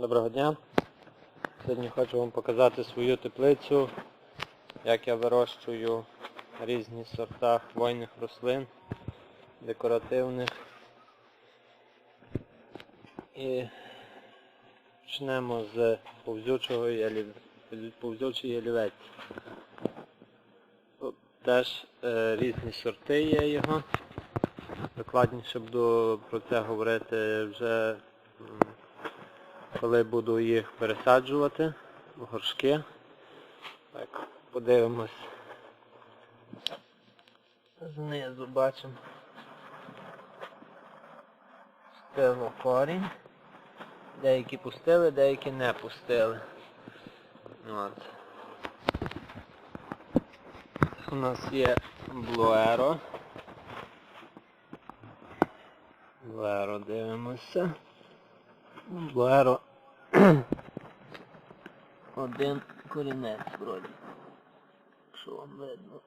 Доброго дня. Сьогодні хочу вам показати свою теплицю, як я вирощую різні сорта хвойних рослин, декоративних. І почнемо з повзючої ялівець. Тут теж е, різні сорти є його. Докладніше буду про це говорити вже коли буду їх пересаджувати в горшки. Так, подивимось. Знизу бачимо. Пустило корінь. Деякі пустили, деякі не пустили. От. У нас є блуеро. Блуеро дивимося. Блуеро один корінець вроді. Що вам видно.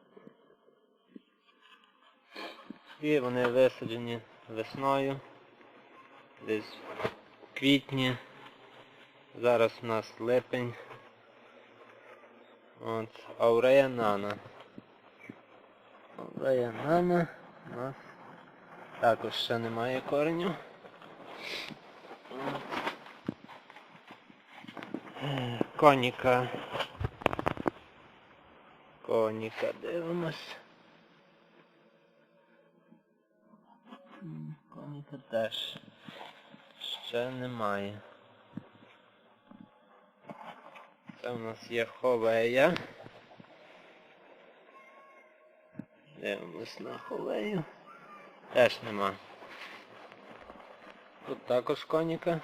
І вони висаджені весною. Десь в квітні. Зараз у нас липень. От, Аурея Нана. Аурея Нана у нас також ще немає кореню. Е, Коніка. Коніка дивимось. Коніка теж ще немає. Це у нас є ховея. Дивимось на ховею. Теж нема. Тут також коніка.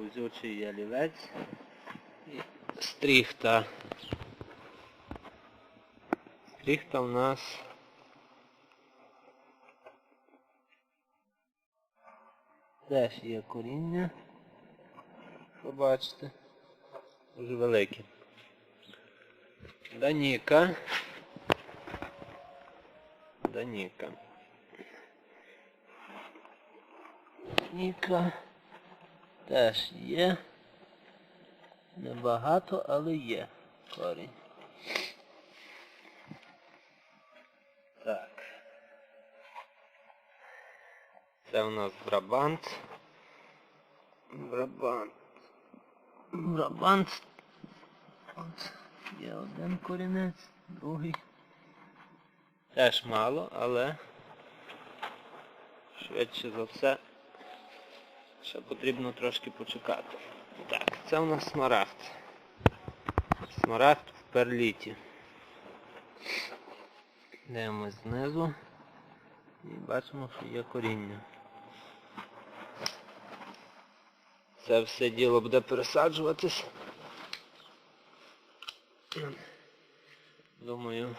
Узючий ялівець стріхта. Стріхта у нас теж є коріння. Побачите. Дуже велике. Даніка. Даніка. Даніка. Теж є. Небагато, але є корінь. Так. Це у нас Брабант. Брабант. Брабант. От є один корінець, другий. Теж мало, але швидше за все ще потрібно трошки почекати. Так, це у нас смарагд. Смарагд в перліті. Дивимось знизу і бачимо, що є коріння. Це все діло буде пересаджуватись. Думаю,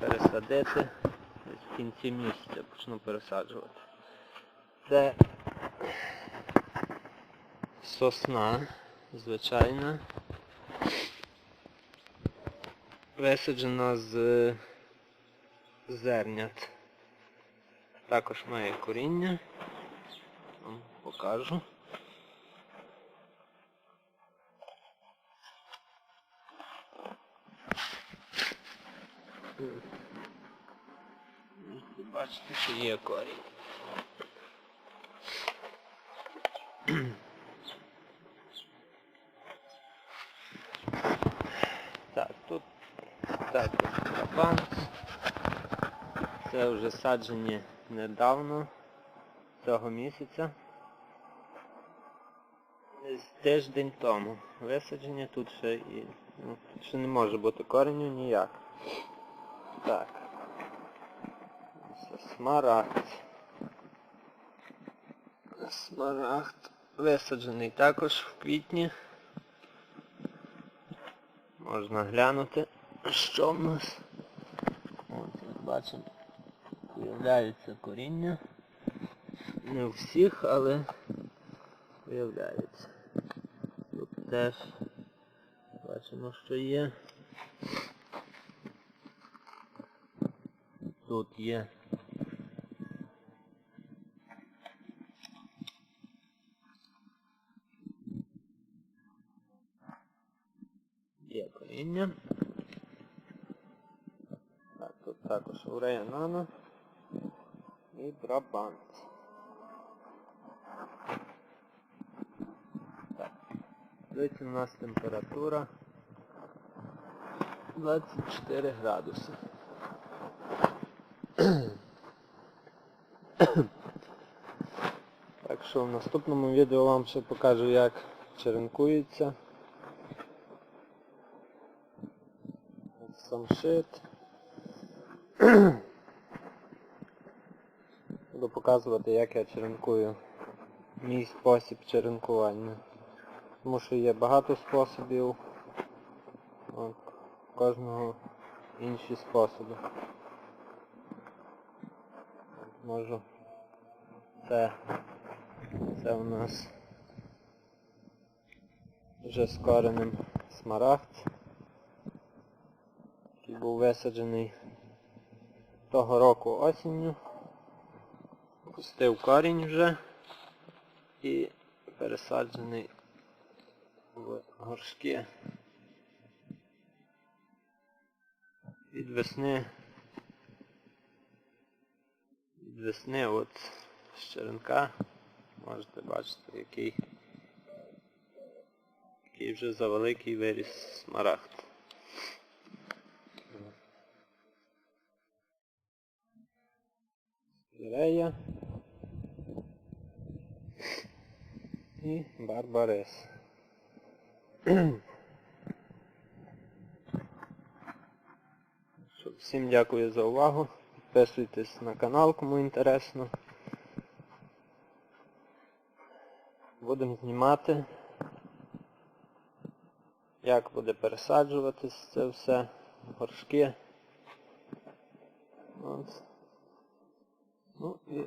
пересадити. В кінці місяця почну пересаджувати. Це сосна, звичайна. Висаджена з зернят. Також має коріння. Вам покажу. Бачите, що є корінь. Так, тут також. Це вже саджені недавно, цього місяця. Десь Тиждень тому. Висаджені тут ще і... Ну, тут ще не може бути кореню ніяк. Так. Смарагд. Смарагд висаджений також в квітні. Можна глянути, що в нас бачимо, з'являються коріння. Не у всіх, але з'являються. Тут теж бачимо, що є. Тут є. Є коріння також урея нано і брабант. Так. Дивіться, у нас температура 24 градуси. Так що в наступному відео вам ще покажу як черенкується. Самшит. Буду показувати як я черенкую. Мій спосіб черенкування. Тому що є багато способів. От, кожного інші способи. Можу. Це, це у нас вже з коренем смарагд, який був висаджений того року осінню. Пустив корінь вже і пересаджений в горшки. Від весни від весни от з черенка можете бачити який який вже завеликий виріс смарагд. Спірея і Барбарис. Що, Всім дякую за увагу. Підписуйтесь на канал, кому інтересно. Будемо знімати, як буде пересаджуватись це все, горшки. От. Ну і